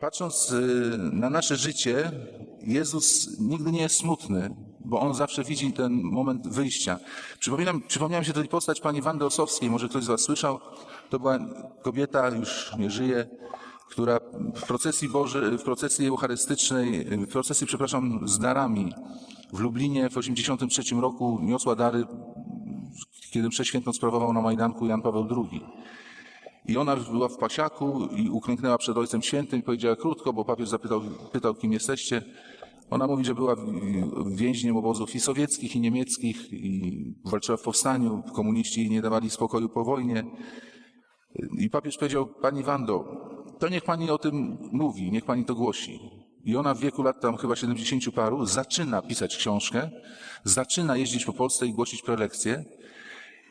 Patrząc y, na nasze życie, Jezus nigdy nie jest smutny, bo On zawsze widzi ten moment wyjścia. Przypominam, przypomniała mi się tutaj postać pani Wandy Osowskiej, może ktoś z Was słyszał. To była kobieta, już nie żyje, która w procesji, Boże, w procesji eucharystycznej, w procesji, przepraszam, z darami w Lublinie w 1983 roku niosła dary, kiedy mszę świętą sprawował na Majdanku Jan Paweł II. I ona była w pasiaku i uklęknęła przed Ojcem Świętym i powiedziała krótko, bo papież zapytał, pytał, kim jesteście. Ona mówi, że była więźniem obozów i sowieckich, i niemieckich, i walczyła w powstaniu. Komuniści nie dawali spokoju po wojnie. I papież powiedział, Pani Wando, to niech Pani o tym mówi, niech Pani to głosi. I ona w wieku lat tam chyba 70 paru zaczyna pisać książkę, zaczyna jeździć po Polsce i głosić prelekcje.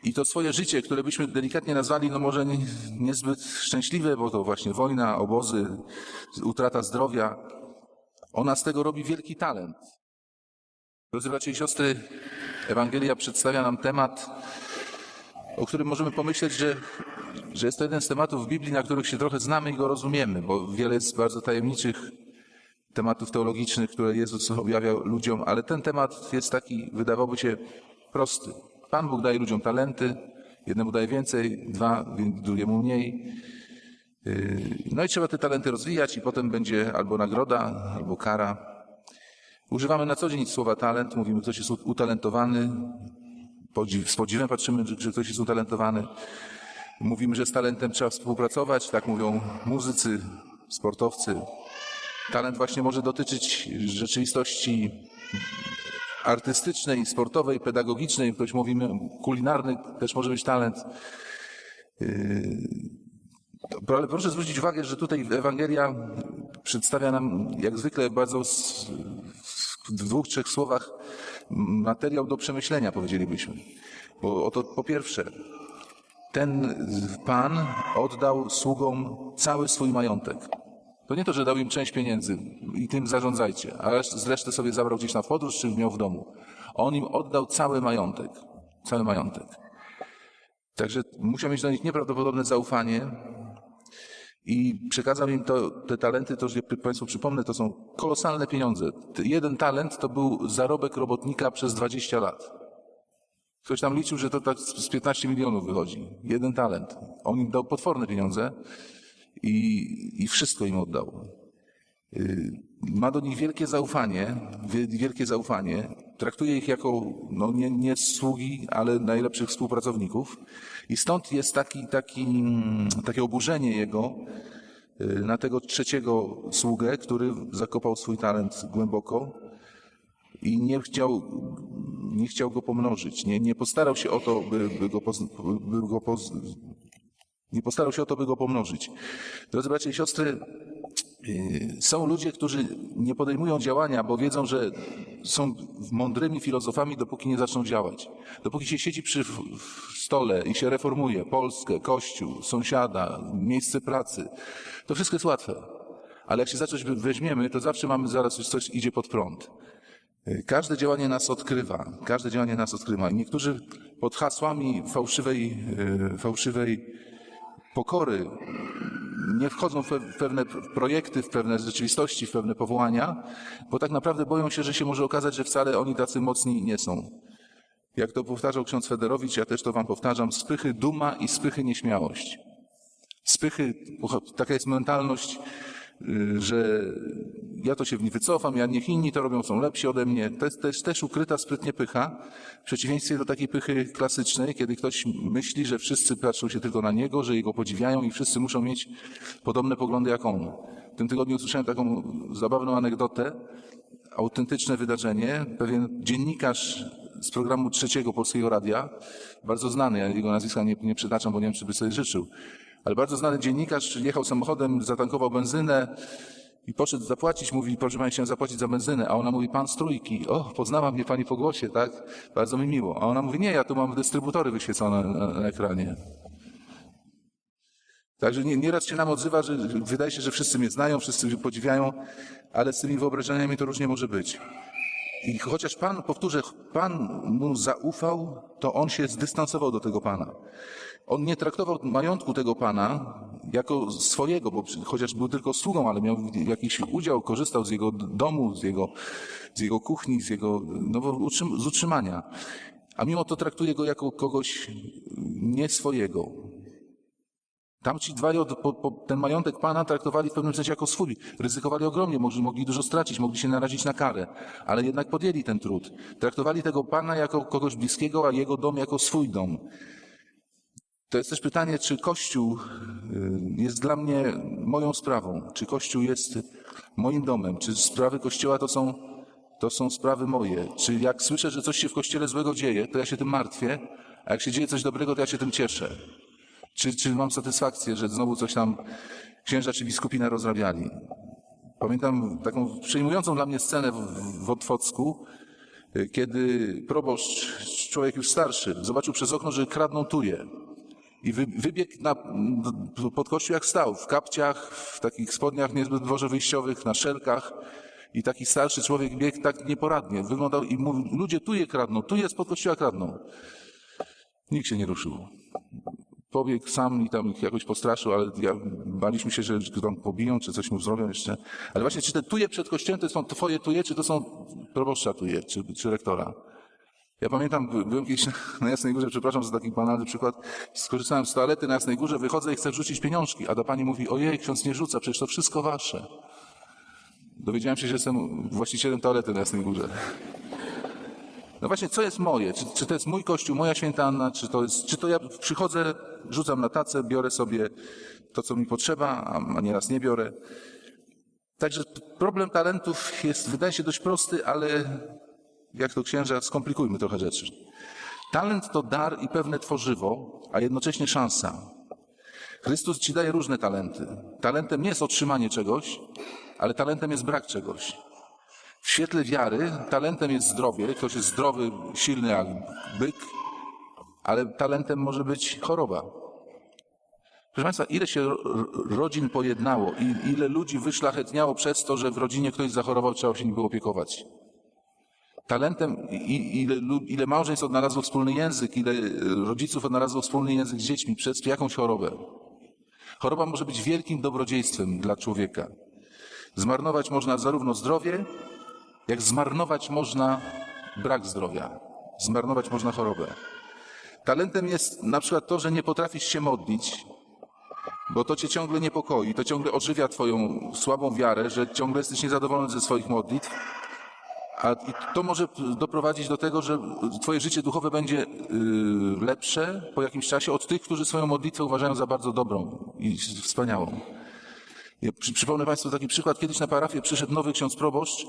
I to swoje życie, które byśmy delikatnie nazwali, no może nie, niezbyt szczęśliwe, bo to właśnie wojna, obozy, utrata zdrowia, ona z tego robi wielki talent. Drodzy bracia i siostry, Ewangelia przedstawia nam temat, o którym możemy pomyśleć, że, że jest to jeden z tematów w Biblii, na których się trochę znamy i go rozumiemy, bo wiele jest bardzo tajemniczych tematów teologicznych, które Jezus objawiał ludziom, ale ten temat jest taki, wydawałoby się, prosty. Pan Bóg daje ludziom talenty, jednemu daje więcej, dwa, drugiemu mniej. Yy, No i trzeba te talenty rozwijać i potem będzie albo nagroda, albo kara. Używamy na co dzień słowa talent, mówimy, ktoś jest utalentowany, z podziwem patrzymy, że ktoś jest utalentowany. Mówimy, że z talentem trzeba współpracować, tak mówią muzycy, sportowcy. Talent właśnie może dotyczyć rzeczywistości artystycznej, sportowej, pedagogicznej, ktoś mówimy kulinarny, też może być talent. Yy, Ale proszę zwrócić uwagę, że tutaj Ewangelia przedstawia nam, jak zwykle, bardzo w dwóch, trzech słowach materiał do przemyślenia, powiedzielibyśmy. Bo oto po pierwsze, ten pan oddał sługom cały swój majątek. To nie to, że dał im część pieniędzy i tym zarządzajcie, a z sobie zabrał gdzieś na podróż czy miał w domu. On im oddał cały majątek. Cały majątek. Także musiał mieć do nich nieprawdopodobne zaufanie i przekazał im to, te talenty, to, że Państwu przypomnę, to są kolosalne pieniądze. Jeden talent to był zarobek robotnika przez 20 lat. Ktoś tam liczył, że to tak z 15 milionów wychodzi. Jeden talent. On im dał potworne pieniądze i, i wszystko im oddał. Y, Ma do nich wielkie zaufanie, wie- wielkie zaufanie. Traktuje ich jako no, nie, nie sługi, ale najlepszych współpracowników. I stąd jest taki, taki, takie oburzenie jego y, na tego trzeciego sługę, który zakopał swój talent głęboko i nie chciał, nie chciał go pomnożyć. Nie, nie postarał się o to, by, by go, by go nie postarał się o to, by go pomnożyć. Drodzy bracia i siostry, yy, są ludzie, którzy nie podejmują działania, bo wiedzą, że są mądrymi filozofami, dopóki nie zaczną działać. Dopóki się siedzi przy stole i się reformuje Polskę, Kościół, sąsiada, miejsce pracy, to wszystko jest łatwe. Ale jak się zacząć we- weźmiemy, to zawsze mamy zaraz coś, coś idzie pod prąd. Yy, Każde działanie nas odkrywa. Każde działanie nas odkrywa. I niektórzy pod hasłami fałszywej, yy, fałszywej pokory nie wchodzą w pe- w pewne projekty, w pewne rzeczywistości, w pewne powołania, bo tak naprawdę boją się, że się może okazać, że wcale oni tacy mocni nie są. Jak to powtarzał ksiądz Federowicz, ja też to wam powtarzam, spychy duma i spychy nieśmiałość. Spychy, taka jest mentalność, że ja to się w nie wycofam, ja niech inni to robią, są lepsi ode mnie. To jest też, też ukryta sprytnie pycha, w przeciwieństwie do takiej pychy klasycznej, kiedy ktoś myśli, że wszyscy patrzą się tylko na niego, że jego podziwiają i wszyscy muszą mieć podobne poglądy jak on. W tym tygodniu usłyszałem taką zabawną anegdotę, autentyczne wydarzenie. Pewien dziennikarz z programu trzeciego Polskiego Radia, bardzo znany, ja jego nazwiska nie, nie przytaczam, bo nie wiem, czy by sobie życzył, ale bardzo znany dziennikarz jechał samochodem, zatankował benzynę i poszedł zapłacić, mówi, proszę pani, chciałem zapłacić za benzynę, a ona mówi, pan z trójki, o, poznała mnie pani po głosie, tak, bardzo mi miło. A ona mówi, nie, ja tu mam dystrybutory wyświecone na, ekranie. Także nie, nieraz się nam odzywa, że wydaje się, że wszyscy mnie znają, wszyscy podziwiają, ale z tymi wyobrażeniami to różnie może być. I chociaż Pan, powtórzę, Pan mu zaufał, to on się zdystansował do tego Pana. On nie traktował majątku tego pana jako swojego, bo chociaż był tylko sługą, ale miał jakiś udział, korzystał z jego domu, z jego, z jego kuchni, z jego no, z utrzymania. A mimo to traktuje go jako kogoś nie swojego. Tamci dwaj od, po, po, ten majątek pana traktowali w pewnym sensie jako swój. Ryzykowali ogromnie, mogli, mogli dużo stracić, mogli się narazić na karę, ale jednak podjęli ten trud. Traktowali tego pana jako kogoś bliskiego, a jego dom jako swój dom. To jest też pytanie, czy Kościół y, jest dla mnie moją sprawą, czy Kościół jest moim domem, czy sprawy Kościoła to są, to są sprawy moje, czy jak słyszę, że coś się w Kościele złego dzieje, to ja się tym martwię, a jak się dzieje coś dobrego, to ja się tym cieszę. Czy, czy mam satysfakcję, że znowu coś tam księża czy biskupi narozrabiali? Pamiętam taką przejmującą dla mnie scenę w, w Otwocku, y, kiedy proboszcz, człowiek już starszy, zobaczył przez okno, że kradną tuje. I wy, wybiegł na, pod kościół jak stał, w kapciach, w takich spodniach niezbyt dworze wyjściowych, na szelkach. I taki starszy człowiek biegł tak nieporadnie. Wyglądał i mówił, ludzie tu je kradną, tu jest pod kościoła kradną. Nikt się nie ruszył. Pobiegł sam i tam ich jakoś postraszył, ale ja, baliśmy się, że go tam pobiją, czy coś mu zrobią jeszcze. Ale właśnie, czy te tuje przed kościołem to są twoje tuje, czy to są proboszcza tuje, czy, czy rektora? Ja pamiętam, by- byłem kiedyś na- Jasnej Górze, przepraszam za taki banalny przykład, skorzystałem z toalety na Jasnej Górze, wychodzę i chcę wrzucić pieniążki, a ta pani mówi, ojej, ksiądz nie rzuca, przecież to wszystko wasze. Dowiedziałem się, że jestem właścicielem toalety na Jasnej Górze. No właśnie, co jest moje? Czy, czy to jest mój kościół, moja święta Anna, czy to jest, czy to ja przychodzę, rzucam na tacę, biorę sobie to, co mi potrzeba, a nieraz nie biorę. Także problem talentów jest, wydaje się, dość prosty, ale jak to księża, skomplikujmy trochę rzeczy. Talent to dar i pewne tworzywo, a jednocześnie szansa. Chrystus ci daje różne talenty. Talentem nie jest otrzymanie czegoś, ale talentem jest brak czegoś. W świetle wiary talentem jest zdrowie. Ktoś jest zdrowy, silny jak byk, ale talentem może być choroba. Proszę Państwa, ile się ro- ro- rodzin pojednało i ile ludzi wyszlachetniało przez to, że w rodzinie ktoś zachorował, trzeba się nim było opiekować. Talentem, ile, ile małżeństw odnalazło wspólny język, ile e, rodziców odnalazło wspólny język z dziećmi przez jakąś chorobę. Choroba może być wielkim dobrodziejstwem dla człowieka. Zmarnować można zarówno zdrowie, jak zmarnować można brak zdrowia. Zmarnować można chorobę. Talentem jest na przykład to, że nie potrafisz się modlić, bo to cię ciągle niepokoi, to ciągle ożywia twoją słabą wiarę, że ciągle jesteś niezadowolony ze swoich modlitw. A to może doprowadzić do tego, że twoje życie duchowe będzie y, lepsze po jakimś czasie od tych, którzy swoją modlitwę uważają za bardzo dobrą i wspaniałą. Ja przy, przypomnę Państwu taki przykład. Kiedyś na parafię przyszedł nowy ksiądz proboszcz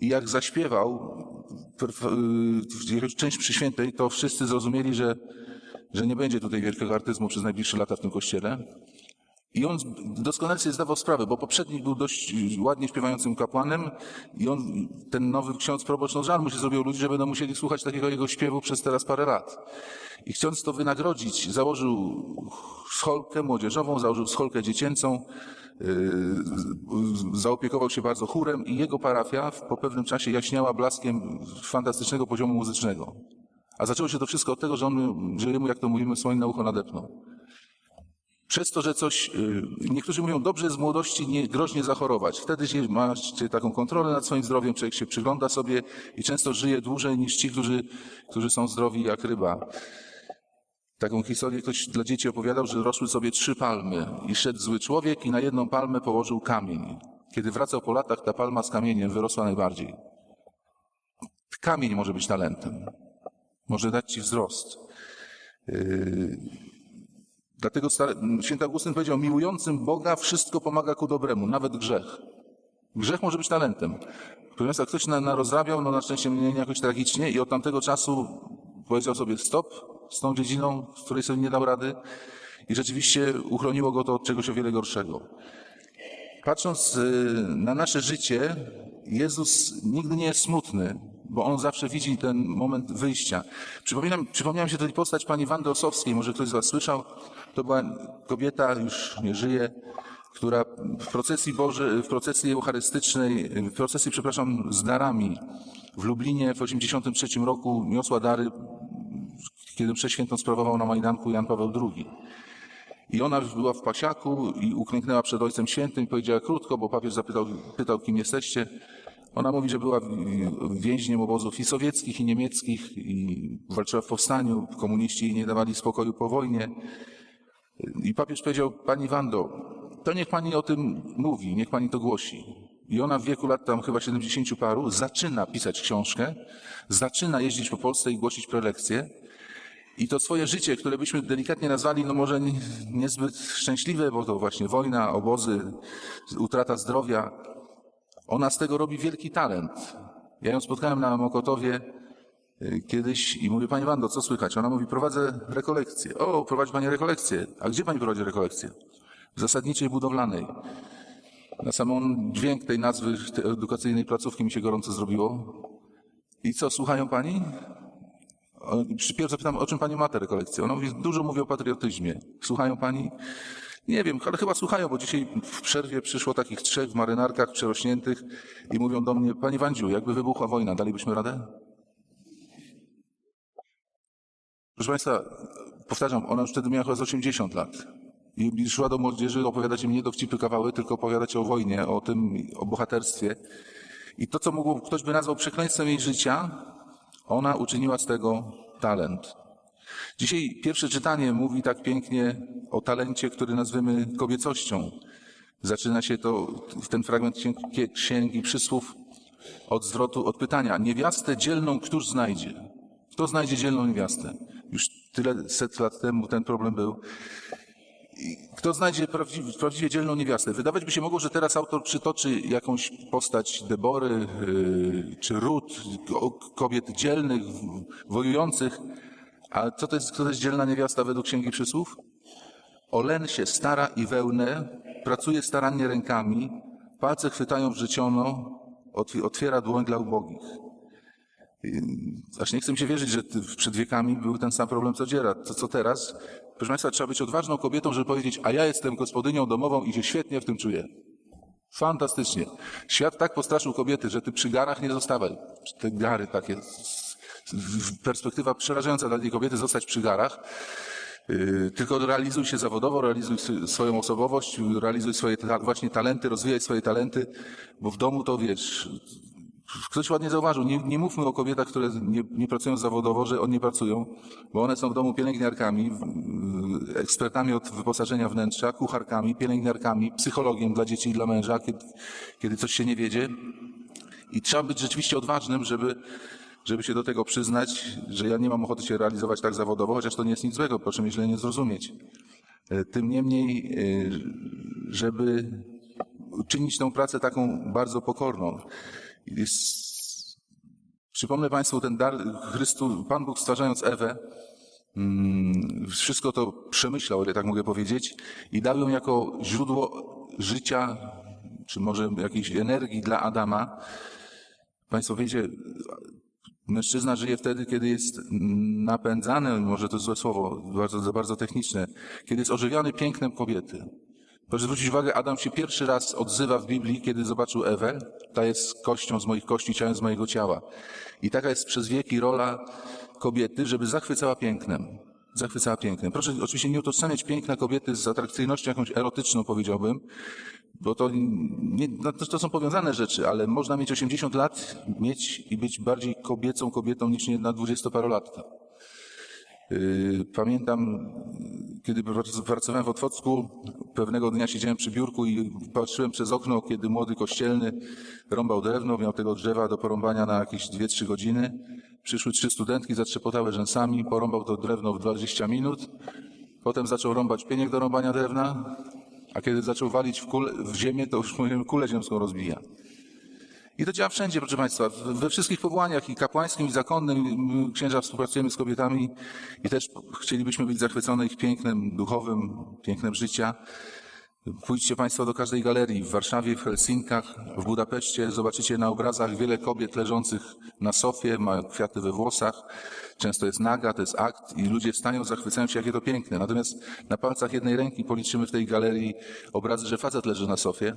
i jak zaśpiewał y, jakąś część przyświętej, to wszyscy zrozumieli, że, że nie będzie tutaj wielkiego artyzmu przez najbliższe lata w tym kościele. I on doskonale sobie zdawał sprawę, bo poprzedni był dość ładnie śpiewającym kapłanem i on, ten nowy ksiądz proboszcz, no żal mu się zrobił ludzi, że będą musieli słuchać takiego jego śpiewu przez teraz parę lat. I chcąc to wynagrodzić, założył scholkę młodzieżową, założył scholkę dziecięcą, yy, zaopiekował się bardzo chórem i jego parafia po pewnym czasie jaśniała blaskiem fantastycznego poziomu muzycznego. A zaczęło się to wszystko od tego, że on, że jemu, jak to mówimy, słoń na ucho nadepnął. Przez to, że coś, y, niektórzy mówią, dobrze w młodości nie, groźnie zachorować. Wtedy się, macie taką kontrolę nad swoim zdrowiem, człowiek się przygląda sobie i często żyje dłużej niż ci, którzy, którzy są zdrowi jak ryba. Taką historię ktoś dla dzieci opowiadał, że rosły sobie trzy palmy i szedł zły człowiek i na jedną palmę położył kamień. Kiedy wracał po latach, ta palma z kamieniem wyrosła najbardziej. Kamień może być talentem. Może dać ci wzrost. Dlatego stary, święty Augustyn powiedział, miłującym Boga wszystko pomaga ku dobremu, nawet grzech. Grzech może być talentem. Proszę Państwa, ktoś na, narozrabiał, no na szczęście mnie nie jakoś tragicznie i od tamtego czasu powiedział sobie stop z tą dziedziną, z której sobie nie dał rady i rzeczywiście uchroniło go to od czegoś o wiele gorszego. Patrząc y, na nasze życie, Jezus nigdy nie jest smutny, bo On zawsze widzi ten moment wyjścia. Przypominam, przypomniała mi się tutaj postać pani Wandy Osowskiej, może ktoś z Was słyszał. To była kobieta, już nie żyje, która w procesji Boże, w procesji eucharystycznej, w procesji, przepraszam, z darami w Lublinie w 83 roku niosła dary kiedy przeświętą sprawował na Majdanku Jan Paweł II. I ona była w pasiaku i uklęknęła przed Ojcem Świętym i powiedziała krótko, bo papież zapytał, pytał, kim jesteście. Ona mówi, że była więźniem obozów i sowieckich, i niemieckich, i walczyła w powstaniu. Komuniści jej nie dawali spokoju po wojnie. I papież powiedział, pani Wando, to niech pani o tym mówi, niech pani to głosi. I ona w wieku lat tam chyba 70 paru zaczyna pisać książkę, zaczyna jeździć po Polsce i głosić prelekcje. I to swoje życie, które byśmy delikatnie nazwali, no może nie- niezbyt szczęśliwe, bo to właśnie wojna, obozy, utrata zdrowia, ona z tego robi wielki talent. Ja ją spotkałem na Mokotowie y, kiedyś i mówię, Pani Wando, co słychać? Ona mówi, prowadzę rekolekcję. O, prowadzi Pani rekolekcję. A gdzie Pani prowadzi rekolekcję? W zasadniczej budowlanej. Na samą dźwięk tej nazwy tej edukacyjnej placówki mi się gorąco zrobiło. I co, słuchają Pani? O, przy- Pierwsze zapytam, o czym Pani ma tę rekolekcję? Ona mówi, dużo mówi o patriotyzmie. Słuchają Pani? Nie wiem, ale chyba słuchają, bo dzisiaj w przerwie przyszło takich trzech w marynarkach przerośniętych i mówią do mnie, Pani Wandziu, jakby wybuchła wojna, dalibyśmy radę? Proszę Państwa, powtarzam, ona już wtedy miała chyba z 80 lat. I szła do młodzieży opowiadać im nie dowcipy kawały, tylko opowiadać o wojnie, o tym, o bohaterstwie. I to, co mógł, ktoś by nazwał przekleństwem jej życia, ona uczyniła z tego talent. Dzisiaj pierwsze czytanie mówi tak pięknie o talencie, który nazwiemy kobiecością. Zaczyna się to, ten fragment księgi, księgi przysłów od zwrotu, od pytania. Niewiastę dzielną któż znajdzie? Kto znajdzie dzielną niewiastę? Już tyle set lat temu ten problem był. Kto znajdzie prawdziwie, prawdziwie dzielną niewiastę? Wydawać by się mogło, że teraz autor przytoczy jakąś postać Debory yy, czy Rut, ko- kobiet dzielnych, w- wojujących. A co to jest, kto to jest dzielna niewiasta według Księgi Przysłów? Olen się stara i wełnę, pracuje starannie rękami, palce chwytają w życiono, otw- otwiera dłoń dla ubogich. Aż nie chcę mi się wierzyć, że przed wiekami był ten sam problem co dziera. To co teraz? Proszę Państwa, trzeba być odważną kobietą, żeby powiedzieć, a ja jestem gospodynią domową i się świetnie w tym czuję. Fantastycznie. Świat tak postraszył kobiety, że ty przy garach nie zostawaj. Te gary takie, perspektywa przerażająca dla tej kobiety zostać przy garach. Yy, Tylko realizuj się zawodowo, realizuj sw- swoją osobowość, realizuj swoje właśnie talenty, rozwijaj swoje talenty, bo w domu to wiesz, Ktoś ładnie zauważył, nie, nie mówmy o kobietach, które nie, nie pracują zawodowo, że one nie pracują, bo one są w domu pielęgniarkami, ekspertami od wyposażenia wnętrza, kucharkami, pielęgniarkami, psychologiem dla dzieci i dla męża, kiedy, kiedy coś się nie wiedzie. I trzeba być rzeczywiście odważnym, żeby, żeby się do tego przyznać, że ja nie mam ochoty się realizować tak zawodowo, chociaż to nie jest nic złego, proszę mnie źle nie zrozumieć. E, Tym niemniej, e, żeby czynić tę pracę taką bardzo pokorną. Przypomnę Państwu ten dar Chrystus, Pan Bóg stwarzając Ewę, mm, wszystko to przemyślał, ile tak mogę powiedzieć, i dał ją jako źródło życia, czy może jakiejś energii dla Adama. Państwo wiecie, mężczyzna żyje wtedy, kiedy jest napędzany, może to złe słowo, bardzo, bardzo techniczne, kiedy jest ożywiony pięknem kobiety. Proszę zwrócić uwagę, Adam się pierwszy raz odzywa w Biblii, kiedy zobaczył Ewę. Ta jest kością z moich kości, ciałem z mojego ciała. I taka jest przez wieki rola kobiety, żeby zachwycała pięknem. Zachwycała pięknem. Proszę oczywiście nie utożsamiać piękna kobiety z atrakcyjnością jakąś erotyczną, powiedziałbym, bo to, nie, no to, są powiązane rzeczy, ale można mieć 80 lat, mieć i być bardziej kobiecą kobietą niż jedna dwudziestoparolatka. Yy, Pamiętam, kiedy prac- pracowałem w Otwocku, pewnego dnia siedziałem przy biurku i patrzyłem przez okno, kiedy młody kościelny rąbał drewno, miał tego drzewa do porąbania na jakieś 2-3 godziny. Przyszły trzy studentki, zatrzepotały rzęsami, porąbał to drewno w 20 minut. Potem zaczął rąbać pieniek do rąbania drewna, a kiedy zaczął walić w, kule, w ziemię, to już mówiłem, kulę ziemską rozbija. I to działa wszędzie, proszę Państwa, we wszystkich powołaniach i kapłańskim, i zakonnym. Księża współpracujemy z kobietami i też chcielibyśmy być zachwycone ich pięknem duchowym, pięknem życia. Pójdźcie Państwo do każdej galerii w Warszawie, w Helsinkach, w Budapeszcie. Zobaczycie na obrazach wiele kobiet leżących na sofie, mają kwiaty we włosach. Często jest naga, to jest akt i ludzie wstają, zachwycają się, jakie to piękne. Natomiast na palcach jednej ręki policzymy w tej galerii obrazy, że facet leży na sofie.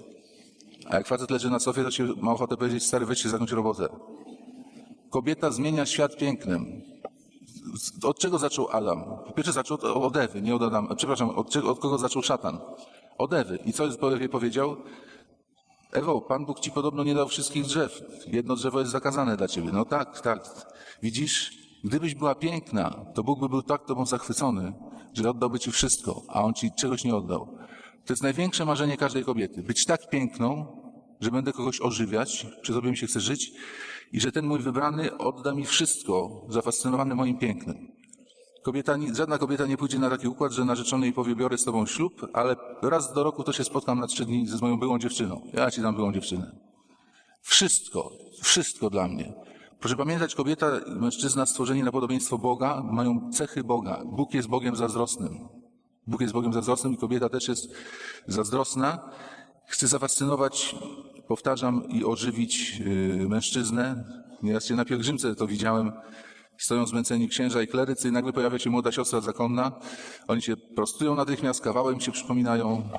A jak facet leży na sofie, to się ma ochotę powiedzieć, stary, weź się robotę. Kobieta zmienia świat pięknem. Od czego zaczął Adam? Po pierwsze zaczął od Ewy, nie od Adama. Przepraszam, od, czego, od kogo zaczął szatan? Od Ewy. I co jest po Ewie powiedział? Ewo, Pan Bóg ci podobno nie dał wszystkich drzew. Jedno drzewo jest zakazane dla ciebie. No tak, tak. Widzisz, gdybyś była piękna, to Bóg by był tak tobą zachwycony, że oddałby ci wszystko, a On ci czegoś nie oddał. To jest największe marzenie każdej kobiety. Być tak piękną, że będę kogoś ożywiać, przy sobie mi się chce żyć i że ten mój wybrany odda mi wszystko, zafascynowany moim pięknem. Kobieta, żadna kobieta nie pójdzie na taki układ, że narzeczony jej powie, biorę z tobą ślub, ale raz do roku to się spotkam na trzy dni z moją byłą dziewczyną. Ja ci dam byłą dziewczynę. Wszystko, wszystko dla mnie. Proszę pamiętać, kobieta, mężczyzna stworzeni na podobieństwo Boga mają cechy Boga. Bóg jest Bogiem zazdrosnym. Bóg jest Bogiem zazdrosnym i kobieta też jest zazdrosna. Chce zafascynować, powtarzam, i ożywić yy, mężczyznę. Nieraz się na pielgrzymce to widziałem. Stoją zmęceni księża i klerycy i nagle pojawia się młoda siostra zakonna. Oni się prostują natychmiast, kawałem się przypominają.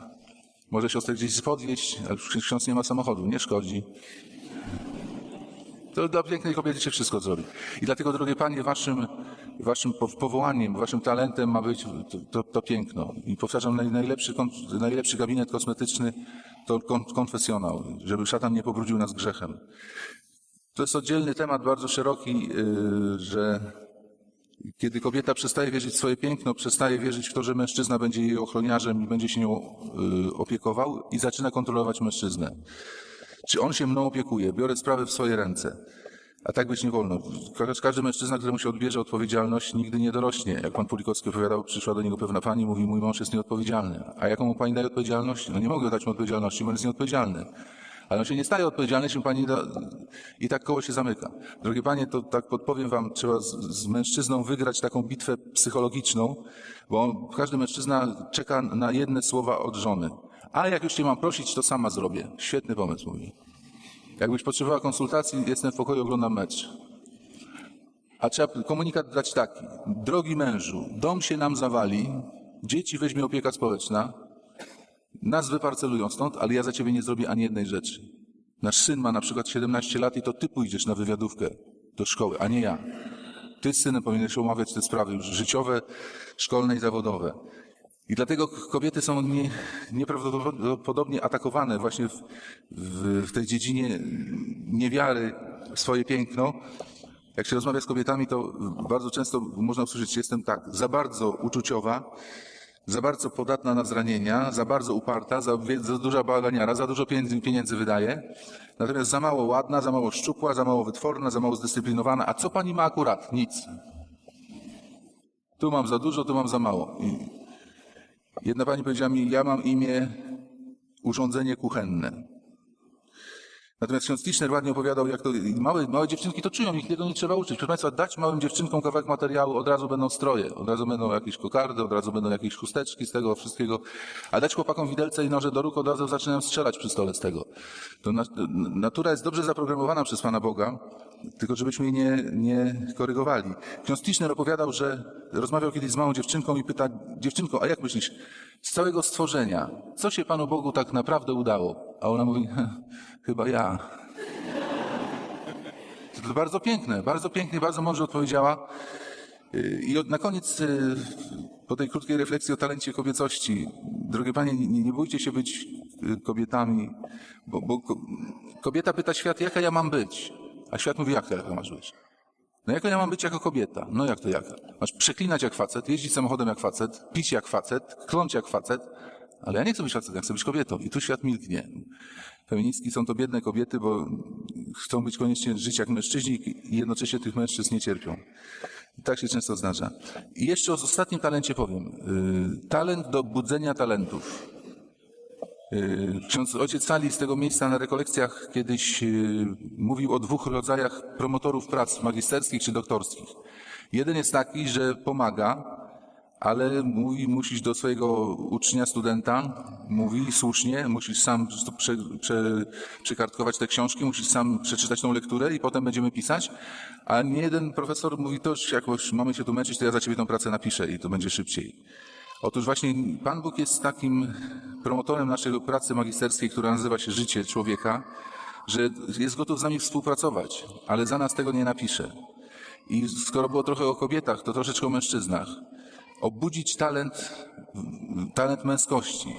Może siostrę gdzieś podwieźć, ale ksiądz nie ma samochodu, nie szkodzi. To dla pięknej kobiety się wszystko zrobi. I dlatego, drogie panie, waszym, waszym po- powołaniem, waszym talentem ma być to, to, to piękno. I powtarzam, naj, najlepszy, najlepszy gabinet kosmetyczny to kon, konfesjonał, żeby szatan nie pobrudził nas grzechem. To jest oddzielny temat, bardzo szeroki, yy, że kiedy kobieta przestaje wierzyć w swoje piękno, przestaje wierzyć w to, że mężczyzna będzie jej ochroniarzem i będzie się nią yy, opiekował i zaczyna kontrolować mężczyznę. Czy on się mną opiekuje? Biorę sprawę w swoje ręce. A tak być nie wolno. Ka- Każdy mężczyzna, któremu się odbierze odpowiedzialność, nigdy nie dorośnie. Jak pan Pulikowski opowiadał, przyszła do niego pewna pani, mówi, mój mąż jest nieodpowiedzialny. A jaką mu pani daje odpowiedzialność? No nie mogę dać mu odpowiedzialności, bo on jest nieodpowiedzialny. Ale on się nie staje mu pani da... I tak koło się zamyka. Drogie panie, to tak podpowiem wam, trzeba z, z mężczyzną wygrać taką bitwę psychologiczną, bo on, każdy mężczyzna czeka na jedne słowa od żony. A jak już cię mam prosić, to sama zrobię. Świetny pomysł, mówi. Jakbyś potrzebowała konsultacji, jestem w pokoju, oglądam mecz. A trzeba komunikat dać taki. Drogi mężu, dom się nam zawali, dzieci weźmie opieka społeczna, nas wyparcelują stąd, ale ja za ciebie nie zrobię ani jednej rzeczy. Nasz syn ma na przykład 17 lat i to ty pójdziesz na wywiadówkę do szkoły, a nie ja. Ty z synem powinieneś omawiać te sprawy już życiowe, szkolne i zawodowe. I dlatego kobiety są nie, nieprawdopodobnie atakowane właśnie w, w, w tej dziedzinie niewiary w swoje piękno. Jak się rozmawia z kobietami, to bardzo często można usłyszeć, jestem tak, za bardzo uczuciowa, za bardzo podatna na zranienia, za bardzo uparta, za, za duża baganiara, za dużo pieniędzy, pieniędzy wydaje, natomiast za mało ładna, za mało szczupła, za mało wytworna, za mało zdyscyplinowana. A co pani ma akurat? Nic. Tu mam za dużo, tu mam za mało. I jedna pani powiedziała mi, ja mam imię urządzenie kuchenne. Natomiast ksiądz Tischner ładnie opowiadał, jak to małe, małe dziewczynki to czują, ich tego nie trzeba uczyć. Proszę Państwa, dać małym dziewczynkom kawałek materiału, od razu będą stroje, od razu będą jakieś kokardy, od razu będą jakieś chusteczki z tego wszystkiego. A dać chłopakom widelce i noże do róg, od razu zaczynają strzelać przy stole z tego. To na, natura jest dobrze zaprogramowana przez Pana Boga, tylko żebyśmy jej nie, nie korygowali. Ksiądz Tischner opowiadał, że rozmawiał kiedyś z małą dziewczynką i pyta, dziewczynko, a jak myślisz, z całego stworzenia, co się Panu Bogu tak naprawdę udało? A ona mówi, chyba ja. To bardzo piękne, bardzo pięknie, bardzo mądrze odpowiedziała. I na koniec, yy, po tej krótkiej refleksji o talencie kobiecości, drogie panie, nie, nie bójcie się być yy, kobietami, bo, bo ko- kobieta pyta świat, jaka ja mam być? A świat mówi, jaka, jaka masz być? No jaka ja mam być jako kobieta? No jak to jaka? Masz przeklinać jak facet, jeździć samochodem jak facet, pić jak facet, kląć jak facet, ale ja nie chcę być facetem, chcę być kobietą. I tu świat milknie. Feministki są to biedne kobiety, bo chcą być koniecznie żyć jak mężczyźni i jednocześnie tych mężczyzn nie cierpią. I tak się często zdarza. I jeszcze o ostatnim talencie powiem. Yy, Talent do budzenia talentów. Yy, Ksiądz ojciec Sali z tego miejsca na rekolekcjach kiedyś yy, mówił o dwóch rodzajach promotorów prac magisterskich czy doktorskich. Jeden jest taki, że pomaga, ale mówi, musisz do swojego ucznia, studenta, mówi słusznie, musisz sam prze, prze, przekartkować te książki, musisz sam przeczytać tą lekturę i potem będziemy pisać. A nie jeden profesor mówi, to jakoś mamy się tu męczyć, to ja za ciebie tą pracę napiszę i to będzie szybciej. Otóż właśnie Pan Bóg jest takim promotorem naszej pracy magisterskiej, która nazywa się Życie Człowieka, że jest gotów z nami współpracować, ale za nas tego nie napisze. I skoro było trochę o kobietach, to troszeczkę o mężczyznach. Obudzić talent, talent męskości.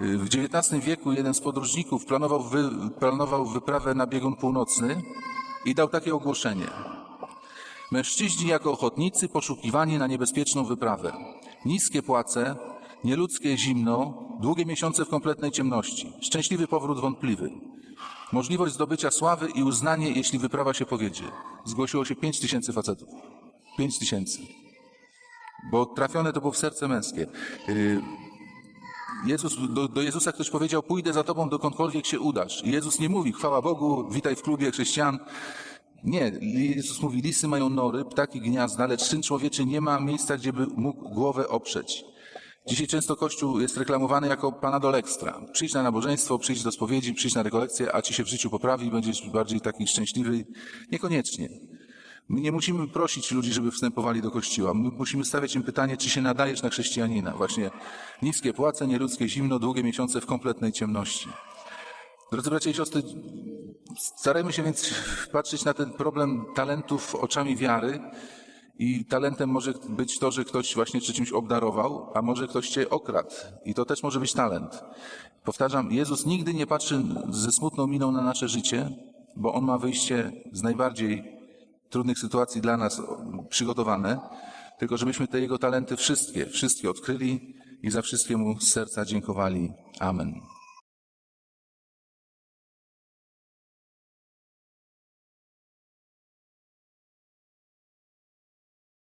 W XIX wieku jeden z podróżników planował, wy, planował wyprawę na biegun północny i dał takie ogłoszenie. Mężczyźni jako ochotnicy poszukiwani na niebezpieczną wyprawę. Niskie płace, nieludzkie zimno, długie miesiące w kompletnej ciemności. Szczęśliwy powrót wątpliwy. Możliwość zdobycia sławy i uznanie, jeśli wyprawa się powiedzie. Zgłosiło się pięć tysięcy facetów. Pięć tysięcy. Bo trafione to było w serce męskie. Yy, Jezus, do, do Jezusa ktoś powiedział, pójdę za tobą dokądkolwiek się udasz. I Jezus nie mówi, chwała Bogu, witaj w klubie chrześcijan. Nie, Jezus mówi, lisy mają nory, ptaki gniazda, lecz syn człowieczy nie ma miejsca, gdzie by mógł głowę oprzeć. Dzisiaj często Kościół jest reklamowany jako panadol extra. Przyjdź na nabożeństwo, przyjdź do spowiedzi, przyjdź na rekolekcję, a ci się w życiu poprawi, będziesz bardziej taki szczęśliwy. Niekoniecznie. My nie musimy prosić ludzi, żeby wstępowali do kościoła. My musimy stawiać im pytanie, czy się nadajesz na chrześcijanina. Właśnie niskie płace, nieludzkie zimno, długie miesiące w kompletnej ciemności. Drodzy bracia i siostry, starajmy się więc patrzeć na ten problem talentów oczami wiary. I talentem może być to, że ktoś właśnie cię czymś obdarował, a może ktoś cię okradł. I to też może być talent. Powtarzam, Jezus nigdy nie patrzy ze smutną miną na nasze życie, bo On ma wyjście z najbardziej trudnych sytuacji dla nas przygotowane, tylko żebyśmy te Jego talenty wszystkie, wszystkie odkryli i za wszystkie Mu z serca dziękowali. Amen.